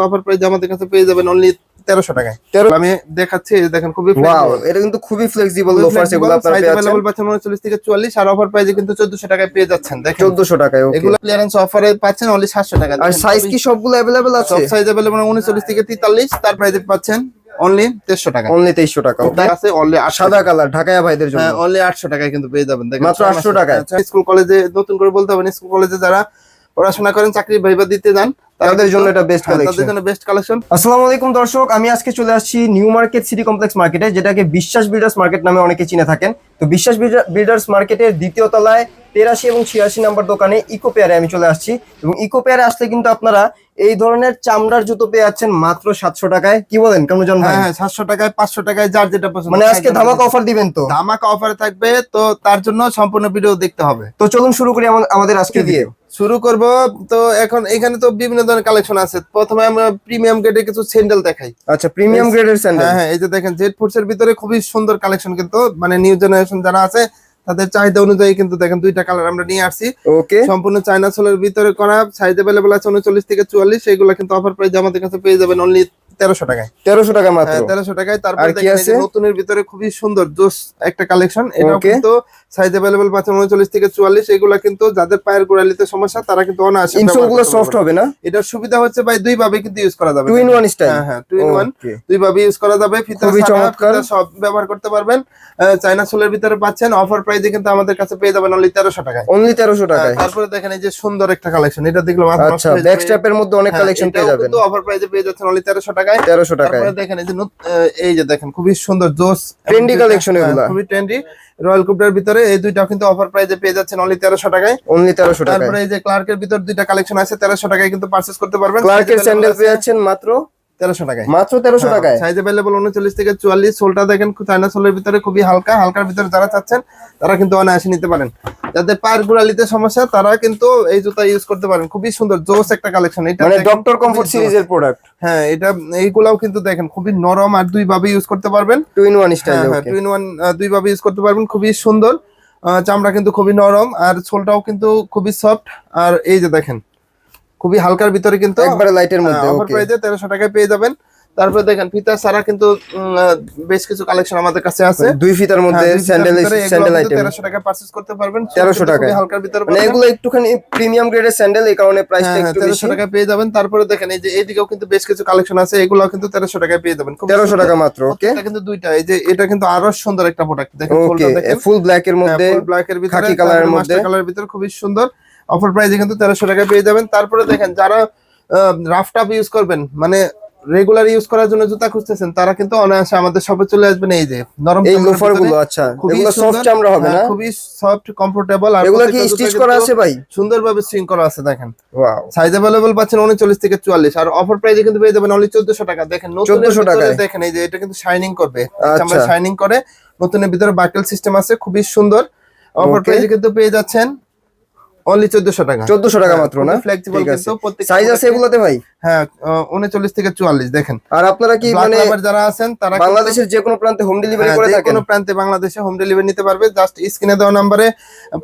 কিন্তু offer price আমাদের কাছে পেয়ে যাবেন অনলি তেরোশো টাকায়। তেরো আমি দেখাচ্ছি দেখেন খুবই এটা কিন্তু খুবই ফ্লেক্সিবল পাচ্ছেন উনচল্লিশ থেকে চুয়াল্লিশ আর অফার প্রাইসে কিন্তু চোদ্দশো টাকায় পেয়ে যাচ্ছেন দেখেন। চোদ্দশো টাকায় এগুলো ক্লিয়ারেন্স অফারে পাচ্ছেন অনলি সাতশো টাকা আর সাইজ কি সবগুলো অ্যাভেলেবেল আছে? সব সাইজ মানে অ্যাভেলেবেল উনচল্লিশ থেকে তেতাল্লিশ তার প্রাইসে পাচ্ছেন অনলি তেইশশো টাকা। অনলি তেইশশো টাকা আছে অনলি সাদা কালার ঢাকায় ভাইদের জন্য। হ্যাঁ, অনলি আটশো টাকায় কিন্তু পেয়ে যাবেন মাত্র আটশো টাকা স্কুল কলেজে নতুন করে বলতে হবে স্কুল কলেজে যারা পড়াশোনা করেন চাকরি ভাইবা দিতে যান তাদের জন্য এটা বেস্ট কালেকশন তাদের জন্য বেস্ট কালেকশন আসসালামু আলাইকুম দর্শক আমি আজকে চলে আসছি নিউ মার্কেট সিটি কমপ্লেক্স মার্কেটে যেটাকে বিশ্বাস বিল্ডার্স মার্কেট নামে অনেকে চিনে থাকেন। তো বিশ্বাস বিল্ডার্স মার্কেটের দ্বিতীয় তলায় তেরাশি এবং ছিয়াশি নাম্বার দোকানে ইকো পেয়ারে আমি চলে আসছি। এবং ইকোপেয়ারে আসলে কিন্তু আপনারা এই ধরনের চামড়ার জুতো পেয়ে যাচ্ছেন মাত্র সাতশো টাকায়। কি বলেন কেমন ভাই? হ্যাঁ হ্যাঁ 700 টাকায় 500 টাকায় যার যেটা পছন্দ। মানে আজকে ধামাকা অফার দিবেন তো? ধামাকা অফারে থাকবে তো তার জন্য সম্পূর্ণ ভিডিও দেখতে হবে। তো চলুন শুরু করি আমাদের আজকে দিয়ে শুরু করব তো এখন এখানে তো বিভিন্ন ধরনের কালেকশন আছে। প্রথমে আমরা প্রিমিয়াম গ্রেডে কিছু স্যান্ডেল দেখাই। আচ্ছা প্রিমিয়াম গ্রেডের স্যান্ডেল হ্যাঁ হ্যাঁ এই যে দেখেন জেড ফুডস এর ভিতরে খুবই সুন্দর কালেকশন কিন্তু মানে নিউ জেনারেশন যারা আছে তাদের চাহিদা অনুযায়ী কিন্তু দেখেন দুইটা কালার আমরা নিয়ে আসছি। ওকে সম্পূর্ণ চায়না সোলের ভিতরে করা সাইজ অ্যাভেলেবল আছে উনচল্লিশ থেকে চুয়াল্লিশ সেগুলো কিন্তু অফার প্রাইস আমাদের কাছে পেয়ে যাবেন অনলি টাকায়। টাকা মাত্র। হ্যাঁ, টাকায়। তারপরে নতুনের ভিতরে খুবই সুন্দর জোস একটা কালেকশন এটা কিন্তু সাইজ থেকে চুয়াল্লিশ এগুলো কিন্তু যাদের পায়ের গোড়ালিতে সমস্যা তারা কিন্তু অনায়াসে ইনসোলগুলো সফট হবে না? এটার সুবিধা হচ্ছে ভাই দুই ভাবে কিন্তু ইউজ করা যাবে। টু ইন ওয়ান স্টাইল হ্যাঁ টু ইন ওয়ান দুই ভাবে ইউজ করা যাবে। ফিতা সব ব্যবহার করতে পারবেন। চাইনা সোলের ভিতরে পাচ্ছেন অফার প্রাইস কিন্তু আমাদের কাছে পেয়ে যাবেন অনলি তেরোশো টাকায়। অনলি তেরোশো হ্যাঁ, টাকায়। তারপরে দেখেন এই যে সুন্দর একটা কালেকশন এটা দেখলাম আচ্ছা ব্যাক। স্ট্র্যাপের মধ্যে অনেক হ্যাঁ, কালেকশন পেয়ে যাবেন। অফার প্রাইসে পেয়ে যাচ্ছেন অনলি তেরোশো টাকায়। তেরোশো টাকায়। দেখেন এই যে এই যে দেখেন খুবই সুন্দর জোস Trendy collection এগুলা। খুবই ট্রেন্ডি রয়্যাল কুপটার ভিতরে এই দুইটাও কিন্তু অফার প্রাইসে পেয়ে যাচ্ছেন অনলি তেরোশো টাকায়। অনলি তেরোশো টাকায়। তারপরে এই যে ক্লার্কের ভিতর দুইটা কালেকশন আছে তেরোশো টাকায় কিন্তু পার্চেস করতে পারবেন। ক্লার্কের স্যান্ডেল পেয়ে যাচ্ছেন মাত্র তেরোশো টাকায়। মাত্র তেরোশো হ্যাঁ, টাকায়? সাইজ অ্যাভেলেবল উনচল্লিশ থেকে চুয়াল্লিশ সোলটা দেখেন চায়না সোলের ভিতরে খুবই হালকা হালকার ভিতরে যারা চাচ্ছেন তারা কিন্তু অনায়াসে নিতে পারেন। যাদের পায়ের গুড়ালিতে সমস্যা তারা কিন্তু এই জুতা ইউজ করতে পারেন। খুবই সুন্দর জোস একটা কালেকশন এটা মানে ডক্টর কমফোর্ট সিরিজের প্রোডাক্ট হ্যাঁ এটা এইগুলাও কিন্তু দেখেন খুবই নরম আর দুই ভাবে ইউজ করতে পারবেন। Two in one style two in one দুই ভাবে ইউজ করতে পারবেন খুবই সুন্দর। চামড়া কিন্তু খুবই নরম আর সোলটাও কিন্তু খুবই সফট আর এই যে দেখেন খুবই হালকার ভিতরে কিন্তু একবারে লাইটের মধ্যে ওকে প্রাইসে তেরোশো টাকায় পেয়ে যাবেন। তারপরে দেখেন ফিতা ছাড়া কিন্তু বেশ কিছু কালেকশন আমাদের কাছে আছে। দুই ফিতার মধ্যে স্যান্ডেল স্যান্ডেল আইটেম তেরোশো টাকা পার্চেস করতে পারবেন। 1300 টাকায়। হালকার ভিতরে মানে এগুলো একটুখানি প্রিমিয়াম গ্রেডের স্যান্ডেল এই কারণে প্রাইসটা হ্যাঁ, একটু তেরোশো বেশি। টাকায় পেয়ে যাবেন। তারপরে দেখেন এই যে এইদিকেও কিন্তু বেশ কিছু কালেকশন আছে এগুলো কিন্তু তেরোশো টাকায় পেয়ে যাবেন। খুব তেরোশো টাকা মাত্র ওকে এটা কিন্তু দুইটা। এই যে এটা কিন্তু আরও সুন্দর একটা প্রোডাক্ট দেখেন ফুলটা দেখেন। ফুল ব্ল্যাক এর মধ্যে ফুল ব্ল্যাক এর ভিতরে খাকি কালারের মধ্যে। কালারের ভিতরে খুবই সুন্দর। অফার প্রাইসে কিন্তু তেরোশো টাকায় পেয়ে যাবেন তারপরে দেখেন যারা রাফ টাপ ইউজ করবেন মানে রেগুলার ইউজ করার জন্য জুতা খুঁজতেছেন তারা কিন্তু অনায়াসে আমাদের শপে চলে আসবেন এই যে নরম এই চামড়ার লোফার ভিতরে গুলো আচ্ছা খুবই এগুলো সফট সুন্দর, চামড়া হবে হ্যাঁ, না খুবই সফট কমফোর্টেবল আর এগুলো কি প্রত্যেকটা জুতা স্টিচ কিন্তু করা আছে ভাই সুন্দরভাবে সুইং করা আছে দেখেন ওয়াও সাইজ अवेलेबल পাচ্ছেন উনচল্লিশ থেকে চুয়াল্লিশ আর অফার প্রাইসে কিন্তু পেয়ে যাবেন অনলি চোদ্দশো টাকা দেখেন নতুনের 1400 ভিতরে টাকায়। দেখেন এই যে এটা কিন্তু শাইনিং করবে আচ্ছা। শাইনিং করে নতুনের ভিতরে বাকেল সিস্টেম আছে খুবই সুন্দর অফার Okay. প্রাইসে কিন্তু পেয়ে যাচ্ছেন অনলি চোদ্দশো টাকা। চোদ্দশো টাকা মাত্র না? ফ্লেক্সিবল কিন্তু প্রত্যেক সাইজ আছে এগুলোতে ভাই? হ্যাঁ উনচল্লিশ থেকে চুয়াল্লিশ দেখেন আর আপনারা কি Black মানে lover যারা আছেন তারা কিন্তু- বাংলাদেশের যে কোনো প্রান্তে হোম ডেলিভারি হ্যাঁ, করে যে থাকেন কোনো প্রান্তে বাংলাদেশে হোম ডেলিভারি নিতে পারবে জাস্ট স্ক্রিনে দেওয়া নাম্বারে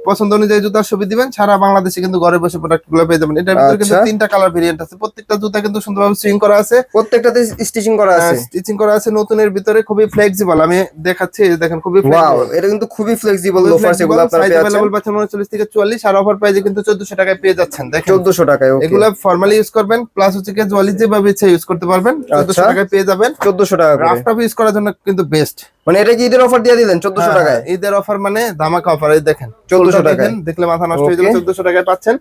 পছন্দ অনুযায়ী জুতার ছবি দিবেন সারা বাংলাদেশে কিন্তু ঘরে বসে প্রোডাক্ট গুলো পেয়ে যাবেন এটার ভিতরে কিন্তু আচ্ছা। তিনটা কালার ভেরিয়েন্ট আছে প্রত্যেকটা জুতা কিন্তু সুন্দরভাবে সুইং করা আছে প্রত্যেকটাতে স্টিচিং করা আছে স্টিচিং করা আছে নতুনের ভিতরে খুবই ফ্লেক্সিবল আমি দেখাচ্ছি এই যে দেখেন খুবই ওয়াও এটা কিন্তু খুবই ফ্লেক্সিবল লোফার সেগুলো আপনারা পেয়ে যাচ্ছেন अवेलेबल পাচ্ছেন 39 থেকে 44 আর অফার প্রাইসে কিন্তু 1400 টাকায় পেয়ে যাচ্ছেন দেখেন 1400 টাকায় ওকে এগুলা ফর্মালি ইউজ করবেন প্লাস হচ্ছে কি জলি যেভাবে ইচ্ছা ইউজ করতে পারবেন 1400 আচ্ছা। টাকায় পেয়ে যাবেন। 1400 টাকা রাফ টপ ইউজ করার জন্য কিন্তু বেস্ট মানে এটা কি ঈদের অফার দিয়ে দিলেন 1400 টাকায়? ঈদের অফার মানে ধামাকা অফার এই দেখেন 1400 টাকা টাকায়। দেখলে মাথা নষ্ট হয়ে যাবে চোদ্দশো 1400 টাকায় পাচ্ছেন।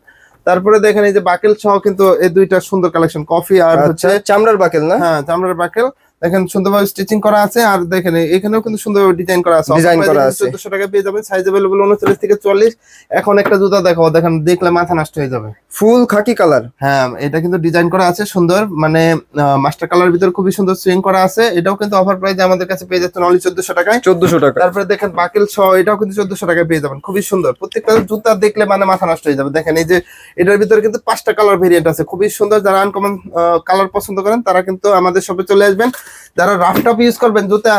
তারপরে দেখেন এই যে বাকেল সহ কিন্তু এই দুইটা সুন্দর কালেকশন কফি আর আচ্ছা হচ্ছে চামড়ার বাকেল না? হ্যাঁ চামড়ার বাকেল দেখেন সুন্দরভাবে স্টিচিং করা আছে আর দেখেন এখানেও কিন্তু সুন্দরভাবে ডিজাইন করা আছে Design করা আছে। চোদ্দশো টাকা পেয়ে যাবেন সাইজ अवेलेबल উনচল্লিশ থেকে চল্লিশ এখন একটা জুতা দেখো দেখেন দেখলে মাথা নষ্ট হয়ে যাবে ফুল খাকি কালার হ্যাঁ এটা কিন্তু ডিজাইন করা আছে সুন্দর মানে মাস্টার কালার ভিতরে খুবই সুন্দর সুইং করা আছে এটাও কিন্তু অফার প্রাইস আমাদের কাছে পেয়ে যাচ্ছেন অনলি চোদ্দশো টাকায় 1400 টাকা তারপরে দেখেন বাকেল সহ এটাও কিন্তু চোদ্দশো টাকায় পেয়ে যাবেন খুবই সুন্দর প্রত্যেকটা জুতা দেখলে মানে মাথা নষ্ট হয়ে যাবে দেখেন এই যে এটার ভিতরে কিন্তু পাঁচটা কালার ভেরিয়েন্ট আছে খুবই সুন্দর যারা আনকমন কালার পছন্দ করেন তারা কিন্তু আমাদের শপে চলে আসবেন যারা রাফ টপ ইউজ করবেন জুতা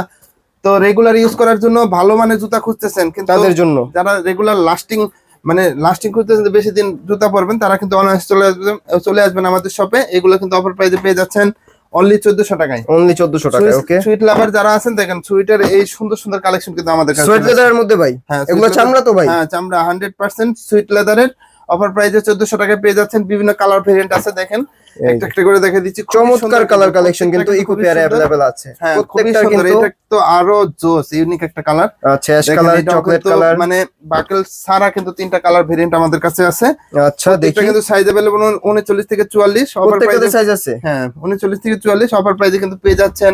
তো রেগুলার ইউজ করার জন্য ভালো মানের জুতা খুঁজতেছেন। কিন্তু তাদের জন্য। যারা রেগুলার লাস্টিং মানে লাস্টিং যদি বেশি দিন জুতা পরবেন তারা কিন্তু অনায়াসে চলে আসবেন চলে আসবেন আমাদের শপে এগুলো কিন্তু অফার প্রাইসে পেয়ে যাচ্ছেন অনলি চোদ্দশো টাকায়। অনলি চোদ্দশো টাকায় ওকে সুইট লাভার যারা আছেন দেখেন সুইটের এই সুন্দর সুন্দর কালেকশন কিন্তু আমাদের কাছে চলে লেদারের মধ্যে ভাই? হ্যাঁ, এগুলো চামড়া তো ভাই? হ্যাঁ চামড়া হান্ড্রেড পার্সেন্ট সুইট লেদারের অফার প্রাইসে চোদ্দশো টাকায় পেয়ে যাচ্ছেন। বিভিন্ন কালার ভেরিয়েন্ট আছে দেখেন। একটা একটা করে দেখে দিচ্ছি খুবই চমৎকার সুন্দর কালার কিন্তু, কালেকশন কিন্তু প্রত্যেকটা ইকো খুবই পেয়ারে সুন্দর। অ্যাভেলেবেল আছে হ্যাঁ খুবই প্রত্যেকটা সুন্দর কিন্তু এটা তো আরো জোস ইউনিক একটা কালার আচ্ছা অ্যাশ কালার চকলেট কালার মানে বাকেল ছাড়া কিন্তু তিনটা কালার ভেরিয়েন্ট আমাদের কাছে আছে আচ্ছা এটা দেখি কিন্তু সাইজ अवेलेबल উনচল্লিশ থেকে চুয়াল্লিশ অফার প্রত্যেকটাতে প্রাইসে সাইজ আছে হ্যাঁ উনচল্লিশ থেকে চুয়াল্লিশ অফার প্রাইসে কিন্তু পেয়ে যাচ্ছেন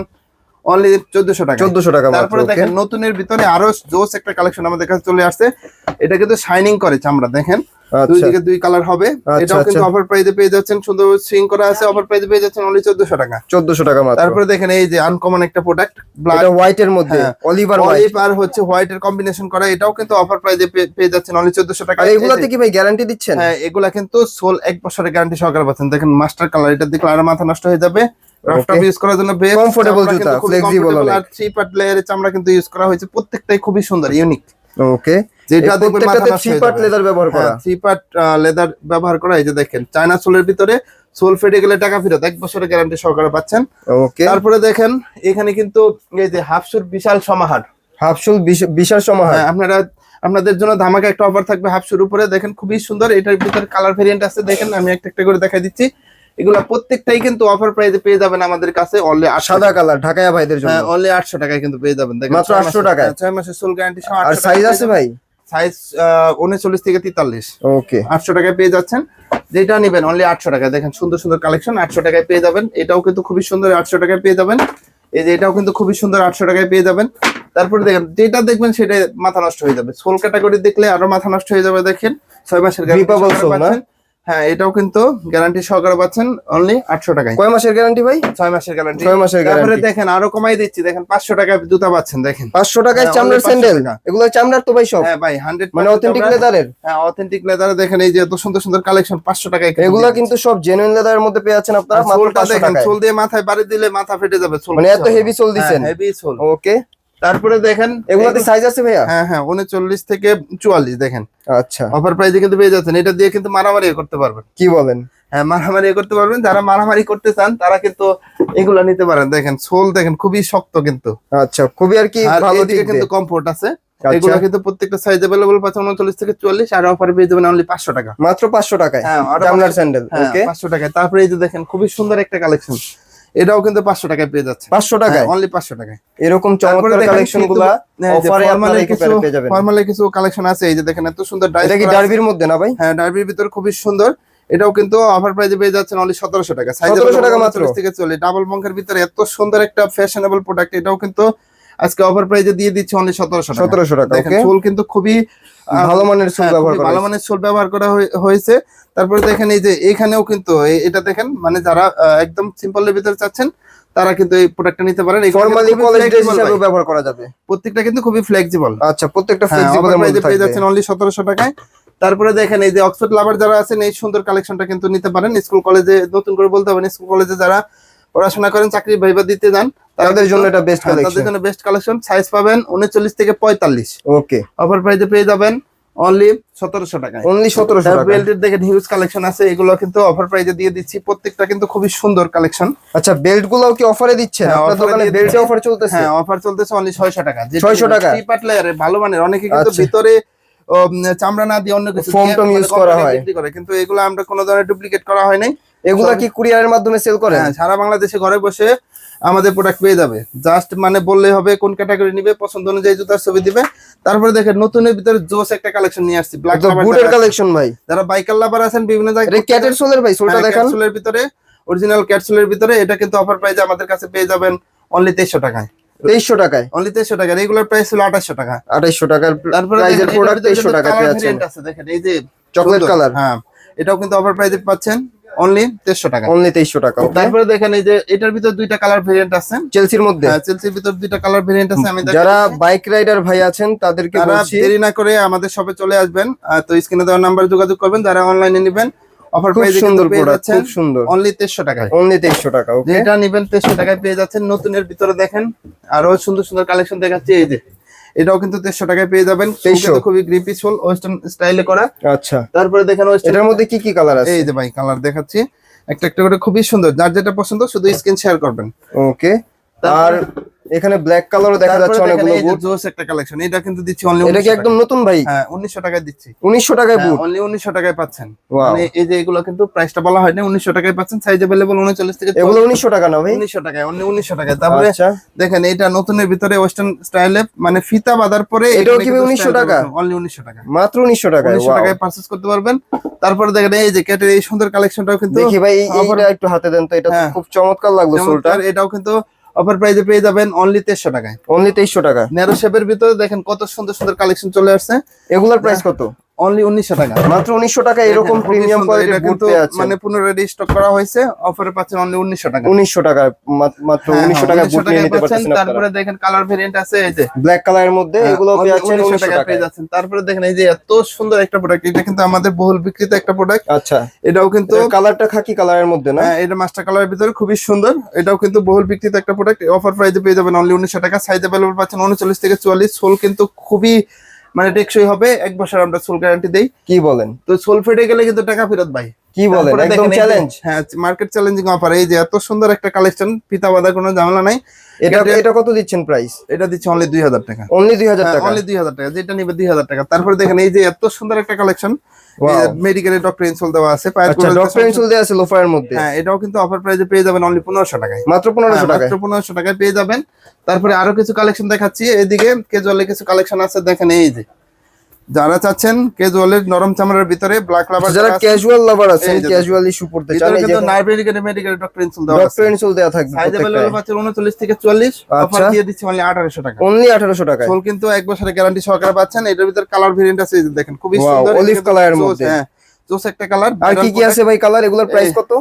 অনলি চোদ্দশো টাকা চোদ্দশো টাকা মাত্র তারপরে ওকে দেখেন নতুনের ভিতরে আরো জোস একটা কালেকশন আমাদের কাছে চলে আসছে এটা কিন্তু শাইনিং করে চামড়া দেখেন দুই আচ্ছা। দিকে দুই কালার হবে। আচ্ছা, এটাও কিন্তু আচ্ছা। অফার প্রাইসে পেয়ে যাচ্ছেন। সুন্দর সুইং করা আছে। অফার প্রাইসে পেয়ে যাচ্ছেন অনলি চোদ্দশো টাকা। চোদ্দশো টাকা মাত্র। তারপরে দেখেন এই যে আনকমন একটা প্রোডাক্ট এটা হোয়াইট এর মধ্যে অলিভার হোয়াইট অলিভ আর হচ্ছে হোয়াইট এর কম্বিনেশন করা এটাও কিন্তু অফার প্রাইসে পেয়ে যাচ্ছেন অনলি চোদ্দশো টাকা। আর এগুলাতে কি ভাই গ্যারান্টি দিচ্ছেন? হ্যাঁ এগুলা কিন্তু সোল এক বছরের গ্যারান্টি সহকারে পাচ্ছেন। দেখেন মাস্টার কালার এটা দেখলে আরও মাথা নষ্ট হয়ে যাবে। ইউজ করার জন্য বেস্ট Comfortable জুতা, flexible আর থ্রি পার্ট লেয়ারের চামড়া কিন্তু ইউজ করা হয়েছে। প্রত্যেকটাই খুবই সুন্দর ইউনিক ওকে যেটা দেখবেন থ্রি হয়ে পার্ট। লেদার ব্যবহার করা। থ্রি পার্ট লেদার ব্যবহার করা এই যে দেখেন চায়না সোলের ভিতরে সোল ফেটে গেলে টাকা ফেরত এক বছরের গ্যারান্টি সহকারে পাচ্ছেন। ওকে তারপরে দেখেন এখানে কিন্তু এই যে হাফসুর বিশাল সমাহার। হাফশুল বিশাল সমাহার। হ্যাঁ, আপনারা আপনাদের জন্য ধামাকা একটা অফার থাকবে হাফসুর উপরে। দেখেন খুবই সুন্দর এটার ভিতরে কালার ভেরিয়েন্ট আছে। দেখেন আমি একটা একটা করে দেখাই দিচ্ছি। এগুলা প্রত্যেকটাই কিন্তু অফার প্রাইসে পেয়ে যাবেন আমাদের কাছে অনলি সাদা কালার ঢাকায়া ভাইদের জন্য। হ্যাঁ অনলি আটশো টাকায় কিন্তু পেয়ে যাবেন। দেখেন মাত্র ছয় 800 মাসের- টাকায়? হ্যাঁ, ছয় মাসের সোল গ্যারান্টি আর সাইজ আছে ভাই? সাইজ উনচল্লিশ থেকে তেতাল্লিশ। ওকে আটশো টাকায় পেয়ে যাচ্ছেন। যেটা নেবেন অনলি আটশো টাকায়। দেখেন সুন্দর সুন্দর কালেকশন আটশো টাকায় পেয়ে যাবেন। এটাও কিন্তু খুবই সুন্দর আটশো টাকায় পেয়ে যাবেন। এই যে এটাও কিন্তু খুবই সুন্দর আটশো টাকায় পেয়ে যাবেন। তারপরে দেখেন যেটা দেখবেন সেটা মাথা নষ্ট হয়ে যাবে। সোল ক্যাটাগরি দেখলে আরও মাথা নষ্ট হয়ে যাবে দেখেন। ছয় মাসের হ্যাঁ এটাও কিন্তু গ্যারান্টি সহকারে পাচ্ছেন অনলি আটশো টাকায়। কয় মাসের গ্যারান্টি ভাই? ছয় মাসের গ্যারান্টি ছয় মাসের তারপরে গ্যারান্টি দেখেন আরও কমাই দিচ্ছি। দেখেন পাঁচশো টাকায় জুতা পাচ্ছেন দেখেন। পাঁচশো টাকায় হ্যাঁ, চামড়ার স্যান্ডেল এগুলো চামড়ার তো ভাই সব। হ্যাঁ ভাই হান্ড্রেড মানে অথেন্টিক লেদারের হ্যাঁ অথেন্টিক লেদারে দেখেন এই যে এত সুন্দর সুন্দর কালেকশন পাঁচশো টাকায় এগুলা কিন্তু সব জেনুইন লেদারের মধ্যে পেয়ে যাচ্ছেন আপনারা আর মাত্র দেখেন সোল দিয়ে মাথায় বাড়ি দিলে মাথা ফেটে যাবে মানে এত হেভি সোল দিচ্ছেন। হেভি সোল ওকে তারপরে দেখেন এগুলাতে এই- সাইজ আছে ভাইয়া হ্যাঁ হ্যাঁ উনচল্লিশ থেকে চুয়াল্লিশ দেখেন আচ্ছা অফার প্রাইজে কিন্তু পেয়ে যাচ্ছেন এটা দিয়ে কিন্তু মারামারি করতে পারবেন কি বলেন হ্যাঁ মারামারি করতে পারবেন যারা মারামারি করতে চান তারা কিন্তু এগুলা নিতে পারেন দেখেন সোল দেখেন খুবই শক্ত কিন্তু আচ্ছা খুবই আর কি আর ভালো এদিকে টিকবে কিন্তু কমফোর্ট আছে আচ্ছা। এগুলো কিন্তু প্রত্যেকটা সাইজ अवेलेबल পাচ্ছে উনচল্লিশ থেকে চুয়াল্লিশ আর অফারে পেয়ে যাবেন অনলি পাঁচশো টাকা মাত্র পাঁচশো টাকায় হ্যাঁ আরো চামড়ার স্যান্ডেল হ্যাঁ ওকে পাঁচশো টাকায় তারপরে এই যে দেখেন খুবই সুন্দর একটা কালেকশন এটাও কিন্তু পাঁচশো টাকায় পেয়ে যাচ্ছে। পাঁচশো টাকায়? অনলি পাঁচশো টাকায়। এরকম চমৎকার কালেকশনগুলা অফারে আপনারা কিছু পেয়ে যাবেন। ফর্মালের কিছু কালেকশন আছে এই যে দেখেন এত সুন্দর এটা কি ডার্বির মধ্যে না ভাই? হ্যাঁ ডার্বির ভিতরে খুবই সুন্দর। এটাও কিন্তু অফার প্রাইজে পেয়ে যাচ্ছেন অনলি সতেরোশো টাকা। 1700 টাকা মাত্র। থেকে চলে ডাবল বঙ্কের ভিতরে এত সুন্দর একটা ফ্যাশনেবল প্রোডাক্ট এটাও কিন্তু আজকে অফার প্রাইজে দিয়ে দিচ্ছে অনলি সতেরোশো সতেরোশো টাকা দেখেন চুল কিন্তু খুবই ভালো মানের চুল হ্যাঁ, ব্যবহার ভালো মানের সোল ব্যবহার করা হয়েছে। তারপরে দেখেন এই যে এখানেও কিন্তু এটা দেখেন মানে যারা একদম সিম্পলের ভিতরে চাচ্ছেন তারা কিন্তু এই প্রোডাক্টটা নিতে পারেন। ফর্মালি কলেজ ড্রেস হিসেবে ব্যবহার করা যাবে। প্রত্যেকটা কিন্তু খুবই ফ্লেক্সিবল আচ্ছা প্রত্যেকটা হ্যাঁ ফ্লেক্সিবল অফার এর পেয়ে যাচ্ছেন অনলি সতেরোশো টাকায়। তারপরে দেখেন এই যে অক্সফোর্ড লাভার যারা আছেন এই সুন্দর কালেকশনটা কিন্তু নিতে পারেন। স্কুল কলেজে নতুন করে বলতে হবে স্কুল কলেজে যারা পড়াশোনা করেন চাকরি ভাইবা দিতে যান তাদের জন্য এটা বেস্ট হ্যাঁ, তাদের কালেকশন জন্য বেস্ট কালেকশন সাইজ পাবেন উনচল্লিশ থেকে পঁয়তাল্লিশ। ওকে অফার প্রাইজে পেয়ে যাবেন অনলি সতেরোশো টাকায়। অনলি সতেরোশো টাকা বেল্টের দেখেন হিউজ কালেকশন আছে এগুলো কিন্তু অফার প্রাইজে দিয়ে দিচ্ছি। প্রত্যেকটা কিন্তু খুবই সুন্দর কালেকশন আচ্ছা বেল্ট গুলাও কি অফারে দিচ্ছেন? হ্যাঁ, আপনার এ দোকানে বেল্টে। অফার চলতেছে? হ্যাঁ অফার চলতেছে অনলি ছয়শো টাকা। 600 টাকা? পার্ট লেয়ারের ভালো মানের অনেকে কিন্তু আচ্ছা। ভিতরে চামড়া না দিয়ে অন্য কিছু দিয়ে টোম মানে করা হয়। কিন্তু এগুলো আমরা কোনো ধরনের ডুপ্লিকেট করা হয় নাই। এগুলা কি কুরিয়ারের মাধ্যমে সেল করে হ্যাঁ সারা বাংলাদেশে ঘরে বসে আমাদের প্রোডাক্ট পেয়ে যাবে। জাস্ট মানে বললে হবে কোন ক্যাটাগরি নিবে পছন্দ অনুযায়ী জুতার ছবি দিবে। তারপরে দেখেন নতুনের ভিতরে জোস একটা কালেকশন নিয়ে আসছি ব্ল্যাক বুটের কালেকশন ভাই। যারা বাইকার লাভার আছেন বিভিন্ন জায়গায় ক্যাটের সোলের ভাই? সোলটা দেখান। ক্যাপসুলের ভিতরে অরিজিনাল ক্যাপসুলের ভিতরে এটা কিন্তু অফার প্রাইসে আমাদের কাছে পেয়ে যাবেন অনলি তেইশশো টাকায়। তেইশশো টাকায়? অনলি তেইশশো টাকা রেগুলার প্রাইস ছিল আঠাশশো টাকা। টাকার তারপরে প্রোডাক্ট তেইশশো টাকা দেখেন এই যে চকলেট কালার হ্যাঁ এটাও কিন্তু অফার প্রাইসে পাচ্ছেন। অনলি তেইশশো টাকা। অনলি তেইশশো টাকা তারপরে দেখেন এই যে এটার ভিতর দুইটা কালার ভেরিয়েন্ট আছে। চেলসির মধ্যে? হ্যাঁ চেলসির ভিতর দুইটা কালার ভেরিয়েন্ট আছে আমি যারা বাইক রাইডার ভাই আছেন তাদেরকে তারা বলছি দেরি না করে আমাদের শপে চলে আসবেন। তো স্ক্রিনে দেওয়ার নাম্বার যোগাযোগ করবেন যারা অনলাইনে নেবেন। অফার সুন্দর পেয়ে প্রোডাক্ট খুব সুন্দর। অনলি টাকায়। টাকা ওকে নিবেন টাকায় পেয়ে যাচ্ছেন। নতুনের ভিতরে দেখেন আরও সুন্দর সুন্দর কালেকশন দেখাচ্ছি এই যে। এটাও কিন্তু তেইশশো টাকায় পেয়ে যাবেন। 2300 খুবই গ্রিপি সোল ওয়েস্টার্ন স্টাইলে করা। আচ্ছা। তারপরে দেখেন এটার মধ্যে কি কি কালার আছে? এই যে ভাই কালার দেখাচ্ছি। একটা একটা করে খুবই সুন্দর। যার যেটা পছন্দ শুধু স্ক্রিন শেয়ার করবেন। ওকে আর এখানে ব্ল্যাক কালারও দেখা যাচ্ছে অনেকগুলো বুট জোস একটা কালেকশন এটা কিন্তু দিচ্ছি অনলি এটা কি একদম নতুন ভাই? হ্যাঁ উনিশশো টাকায় দিচ্ছি। উনিশশো টাকায় বুট অনলি উনিশশো টাকায় পাচ্ছেন। মানে এই যে এগুলো কিন্তু প্রাইসটা বলা হয় না উনিশশো টাকায় পাচ্ছেন সাইজ অ্যাভেলেবল উনচল্লিশ থেকে এগুলো উনিশশো টাকা না ভাই? উনিশশো টাকায় অনলি উনিশশো টাকায়। তারপরে আচ্ছা। দেখেন এটা নতুনের ভিতরে ওয়েস্টার্ন স্টাইলে মানে ফিতা বাঁধার পরে এটাও কি 1900 টাকা? অনলি উনিশশো টাকা মাত্র উনিশশো টাকায় উনিশশো wow. টাকায় পারচেস করতে পারবেন। তারপরে দেখেন এই যে ক্যাটের এই সুন্দর কালেকশনটাও কিন্তু দেখি ভাই এইটা একটু হাতে দেন তো এটা হ্যাঁ। খুব চমৎকার লাগল সোলটা এটাও কিন্তু অফার প্রাইজে পেয়ে যাবেন অনলি তেইশশো টাকায়। অনলি তেইশশো টাকা ন্যারো শেপের ভিতরে দেখেন কত সুন্দর সুন্দর কালেকশন চলে আসছে। এগুলোর প্রাইস কত? অনলি উনিশশো টাকা। মাত্র উনিশশো টাকা এরকম প্রিমিয়াম কোয়ালিটির বুট পেয়ে আছে। মানে পুনরায় স্টক করা হয়েছে। অফারে পাচ্ছেন অনলি উনিশশো টাকা। উনিশশো টাকা মাত্র হ্যাঁ, উনিশশো হ্যাঁ, টাকা বুট নিয়ে নিতে পারতেছেন তারপরে দেখেন কালার ভেরিয়েন্ট আছে এই যে। ব্ল্যাক কালারের মধ্যে এগুলো হ্যাঁ, পেয়ে only যাচ্ছেন 1900 টাকা পেয়ে যাচ্ছেন। তারপরে দেখেন এই যে এত সুন্দর একটা প্রোডাক্ট এটা কিন্তু আমাদের বহুল বিক্রিত একটা প্রোডাক্ট আচ্ছা। এটাও কিন্তু কালারটা খাকি কালারের মধ্যে না? হ্যাঁ, এটা মাস্টার কালারের ভিতরে খুবই সুন্দর। এটাও কিন্তু বহুল বিক্রিত একটা প্রোডাক্ট অফার প্রাইসে পেয়ে যাবেন অনলি উনিশশো টাকা। সাইজ অ্যাভেলেবল পাচ্ছেন উনচল্লিশ থেকে চুয়াল্লিশ। সোল কিন্তু খুবই মানে টেকসই হবে এক বছর আমরা সোল গ্যারান্টি দেই। কি বলেন? তো সোল ফেটে গেলে কিন্তু টাকা ফেরত ভাই। কি বলেন? একদম চ্যালেঞ্জ হ্যাঁ মার্কেট চ্যালেঞ্জিং অফার এই যে এত সুন্দর একটা কালেকশন পিতা বাঁধা কোনো ঝামেলা নাই। এটা এটা- কত দিচ্ছেন প্রাইস এটা দিচ্ছে অনলি দুই হাজার টাকা। অনলি দুই হাজার টাকা? অনলি দুই হাজার টাকা যেটা নিবে দুই হাজার টাকা। তারপরে দেখেন এই যে এত সুন্দর একটা কালেকশন মেডিকেলের ডক্টর ইনসুল দেওয়া আছে আচ্ছা ডক্টর ইনসুল দেওয়া আছে লোফারের মধ্যে? হ্যাঁ এটাও কিন্তু অফার প্রাইসে পেয়ে যাবেন অনলি পনেরোশো টাকায়। মাত্র পনেরোশো হ্যাঁ, টাকায়? মাত্র পনেরোশো টাকায় পেয়ে যাবেন। তারপরে আরও কিছু কালেকশন দেখাচ্ছি এদিকে কেজলে কিছু কালেকশন আছে দেখেন এই যে। যারা চাচ্ছেন কেজুয়ালের নরম চামড়ার ভিতরে ব্ল্যাক লাভার আচ্ছা, যারা ক্যাজুয়াল লাভার আছেন ক্যাজুয়াল ইস্যু পড়তে চান এই যে কিন্তু নাইবেরিকের মেডিকেল ডক্টর ইনসোল দেওয়া ডক্টর ইনসুল দেওয়া থাকবে সাইজ অ্যাভেলেবল পাচ্ছেন উনচল্লিশ থেকে চুয়াল্লিশ অফার আচ্ছা। দিয়ে দিচ্ছি অনলি আঠারোশো টাকা। অনলি আঠারোশো টাকায়। সোল কিন্তু এক বছরের গ্যারান্টি সহকারে পাচ্ছেন। এটার ভিতর কালার ভেরিয়েন্ট আছে দেখেন খুবই সুন্দর। colour এর মধ্যে। হ্যাঁ জোস একটা কালার আর কি কি আছে ভাই? কালার এগুলোর প্রাইস কত?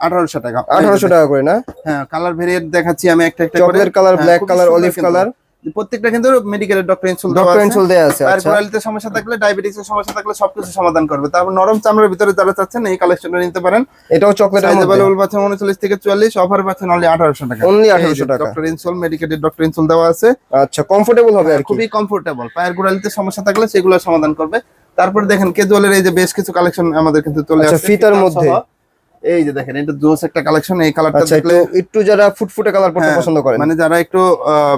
আঠারোশো টাকা। আঠারোশো টাকা করে না? হ্যাঁ কালার ভেরিয়েন্ট দেখাচ্ছি আমি একটা একটা করে। Chocolate colour black colour olive colour প্রত্যেকটা কিন্তু মেডিকেলের ডক্টর ইনসুল ডক্টর ইনসুল দেওয়া আছে আর আচ্ছা। কোয়ালিটিতে সমস্যা থাকলে ডায়াবেটিক্সের সমস্যা থাকলে সবকিছু সমাধান করবে। তারপর নরম চামড়ার ভিতরে যারা চাচ্ছেন এই কালেকশনটা নিতে পারেন। এটাও মধ্যে। অ্যাভেলেবল পাচ্ছেন উনচল্লিশ থেকে চুয়াল্লিশ অফার পাচ্ছেন অনলি আঠারোশো টাকা। Only 1800 টাকা। ডক্টর ইনসুল মেডিকেটের ডক্টর ইনসুল দেওয়া আছে। আচ্ছা কমফোর্টেবল হবে আর কি। খুবই কমফোর্টেবল পায়ের গোড়ালিতে সমস্যা থাকলে সেগুলো সমাধান করবে। তারপর দেখেন কেজুয়ালের এই যে বেশ কিছু কালেকশন আমাদের কিন্তু চলে আচ্ছা, আসছে। ফিতার মধ্যে। এই যে দেখেন এটা জোস একটা কালেকশন এই কালারটা আচ্ছা একটু দেখলে একটু যারা ফুটফুটে কালার পড়তে হ্যাঁ, পছন্দ করেন। মানে যারা একটু আহ,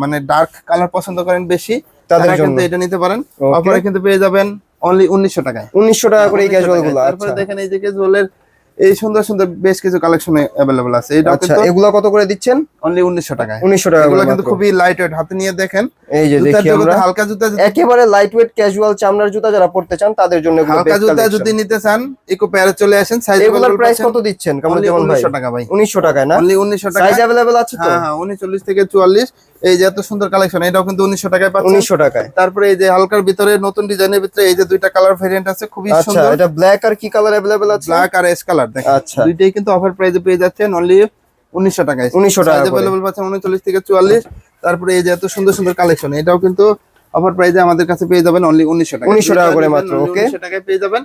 মানে ডার্ক কালার পছন্দ করেন বেশি তাদের কিন্তু। এটা নিতে পারেন। আপনারা কিন্তু পেয়ে যাবেন অনলি উনিশশো টাকায়। উনিশশো টাকা করে এই ক্যাজুয়াল। গুলো তারপরে আচ্ছা। দেখেন এই যে ক্যাজুয়ালের এই সুন্দর সুন্দর বেশ কিছু কালেকশন অ্যাভেলেবল আছে। এটা আচ্ছা কিন্তু এগুলা কত করে দিচ্ছেন? অনলি উনিশশো টাকায়। উনিশশো টাকা এগুলো কিন্তু খুবই লাইট ওয়েট হাতে নিয়ে দেখেন। এই যে দেখি আমরা। হালকা জুতা একেবারে লাইট ওয়েট ক্যাজুয়াল চামড়ার জুতা যারা পড়তে চান তাদের জন্য এগুলো হালকা জুতা যদি নিতে চান ইকো পেয়ারে চলে আসেন সাইজ এগুলোর প্রাইস কত দিচ্ছেন? কামরুজ্জামান ভাই উনিশশো টাকা ভাই। উনিশশো টাকায় না? অনলি উনিশশো টাকা সাইজ অ্যাভেলেবেল আছে তো? হ্যাঁ হ্যাঁ উনচল্লিশ থেকে চুয়াল্লিশ। এই যে এত সুন্দর কালেকশন এটাও কিন্তু উনিশশো টাকায় পাচ্ছেন। উনিশশো টাকায়। তারপরে এই যে হালকার ভিতরে নতুন ডিজাইনের ভিতরে এই যে দুইটা কালার ভেরিয়েন্ট আছে খুবই আচ্ছা সুন্দর। এটা ব্ল্যাক আর কি কালার অ্যাভেলেবেল আছে? ব্ল্যাক আর এস কালার দেখেন। আচ্ছা। দুইটাই কিন্তু অফার প্রাইসে পেয়ে যাচ্ছেন অনলি উনিশশো টাকায়। 1900 টাকা। অ্যাভেলেবল পাচ্ছেন উনচল্লিশ থেকে চুয়াল্লিশ। তারপরে এই যে এত সুন্দর সুন্দর কালেকশন এটাও কিন্তু অফার প্রাইসে আমাদের কাছে পেয়ে যাবেন অনলি উনিশশো টাকা 1900 টাকা করে মাত্র? উনিশশো টাকায় পেয়ে যাবেন।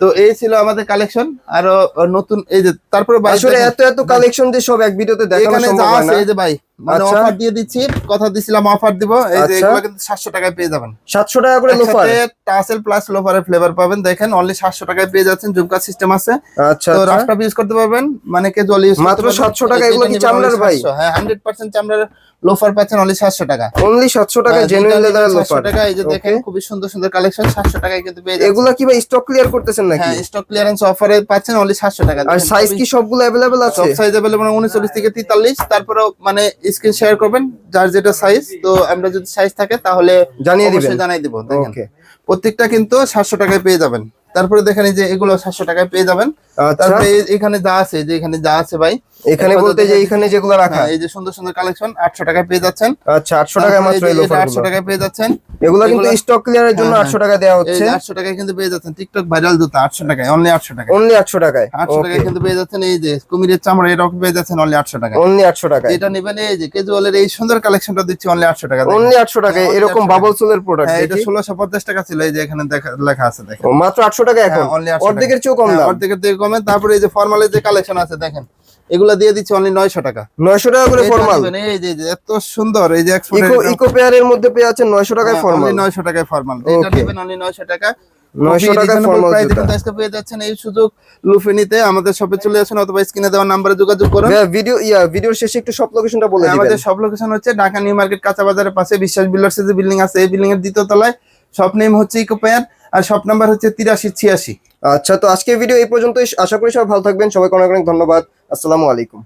তো এই ছিল আমাদের কালেকশন আরও নতুন এই যে তারপরে আসলে এত এত কালেকশন দিয়ে সব এক ভিডিওতে দেখানো সম্ভব না। এই যে ভাই মানে আচ্ছা। অফার দিয়ে দিচ্ছি কথা দিছিলাম অফার দিব এই যে আচ্ছা। এগুলো কিন্তু সাতশো টাকায় পেয়ে যাবেন। সাতশো টাকা করে লোফার টাসেল প্লাস লোফারের ফ্লেভার পাবেন। দেখেন অনলি সাতশো টাকায় পেয়ে যাচ্ছেন সিস্টেম আছে। আচ্ছা তো আচ্ছা। রাফটা ইউজ করতে পারবেন মানে কে জল ইউজ মাত্র 700 টাকা, এগুলো কি চামড়ার ভাই? হ্যাঁ হান্ড্রেড পার্সেন্ট চামড়ার লোফার পাচ্ছেন অনলি সাতশো টাকা। অনলি সাতশো টাকা জেনুইন লেদার নিবেন 700 টাকা এই যে দেখেন. খুবই সুন্দর সুন্দর কালেকশন সাতশো টাকায় কিন্তু পেয়ে যাচ্ছেন। এগুলা কি ভাই স্টক ক্লিয়ার করতেছেন নাকি? হ্যাঁ স্টক ক্লিয়ারেন্স অফারে পাচ্ছেন অনলি সাতশো টাকা। আর সাইজ কি সবগুলো অ্যাভেলেবেল আছে? সব সাইজ অ্যাভেলেবল উনচল্লিশ থেকে তেতাল্লিশ তারপরেও মানে স্ক্রিন শেয়ার করবেন যার যেটা সাইজ তো আমরা যদি সাইজ থাকে তাহলে জানিয়ে দিবেন। অবশ্যই জানাই দিব দেখেন। ওকে প্রত্যেকটা কিন্তু সাতশো টাকায় পেয়ে যাবেন। তারপরে দেখেন এই যে এগুলো সাতশো টাকায় পেয়ে যাবেন। আচ্ছা। তারপরে এখানে যা আছে যে এখানে যা আছে ভাই এখানে বলতে যে এখানে যেগুলো রাখা। হ্যাঁ, এই যে সুন্দর সুন্দর কালেকশন আটশো টাকায় পেয়ে যাচ্ছেন। আচ্ছা আটশো টাকায় মাত্র এই লোফার আটশো টাকায় পেয়ে যাচ্ছেন। এগুলো কিন্তু স্টক ক্লিয়ারের জন্য হ্যাঁ, আটশো টাকা দেওয়া হচ্ছে। আটশো টাকায় কিন্তু পেয়ে যাচ্ছেন। টিকটক ভাইরাল জুতা আটশো টাকায় অনলি আটশো টাকায়। অনলি আটশো টাকায়। আটশো টাকায় কিন্তু পেয়ে যাচ্ছেন এই যে কুমিরের চামড়া এরকম পেয়ে যাচ্ছেন অনলি আটশো টাকায়। অনলি আটশো টাকায়। এটা নেবেন এই যে কেজুয়ালের এই সুন্দর কালেকশনটা দিচ্ছি অনলি আটশো টাকা দেখেন। অনলি আটশো টাকায় এরকম বাবল সোলের প্রোডাক্ট হ্যাঁ এটা ষোলোশো পঞ্চাশ টাকা ছিল এই যে এখানে দেখা- লেখা আছে দেখেন। মাত্র আটশো টাকা এখন? হ্যাঁ, 800 অর্ধেকের চেয়েও কম হ্যাঁ, দাম। অর্ধেকের থেকে কমে তারপরে এই যে ফর্মালের যে কালেকশন আছে দেখেন। এগুলা দিয়ে দিচ্ছি অনলি নয়শো টাকা। নয়শো টাকা করে ফরমাল এই যে এত সুন্দর এই যে ইকো ইকো পেয়ারের মধ্যে পেয়ে যাচ্ছেন নয়শো টাকায় ফরমাল নয়শো টাকায় ফরমাল এটা Okay. অনলি নয়শো টাকা। 900 টাকায় formal জুতা। আজকে পেয়ে যাচ্ছেন এই সুযোগ লুফেনিতে। আমাদের শপে চলে আসুন অথবা স্ক্রিনে দেওয়া নাম্বারে যোগাযোগ করুন। ভিডিও ইয়া ভিডিওর শেষে একটু সব লোকেশনটা বলে হ্যাঁ, আমাদের দিবেন সব লোকেশন হচ্ছে ঢাকা নিউ মার্কেট কাঁচা বাজারের পাশে বিশ্বাস বিল্ডার্স যে বিল্ডিং আছে এই বিল্ডিং এর দ্বিতীয় তলায়। শপ নেম হচ্ছে ইকো পেয়ার আর শপ নাম্বার হচ্ছে তিরাশি ছিয়াশি। আচ্ছা তো আজকে ভিডিও এই পর্যন্তই। আশা করি সবাই ভালো থাকবেন। সবাইকে অনেক অনেক ধন্যবাদ। আসসালামু আলাইকুম।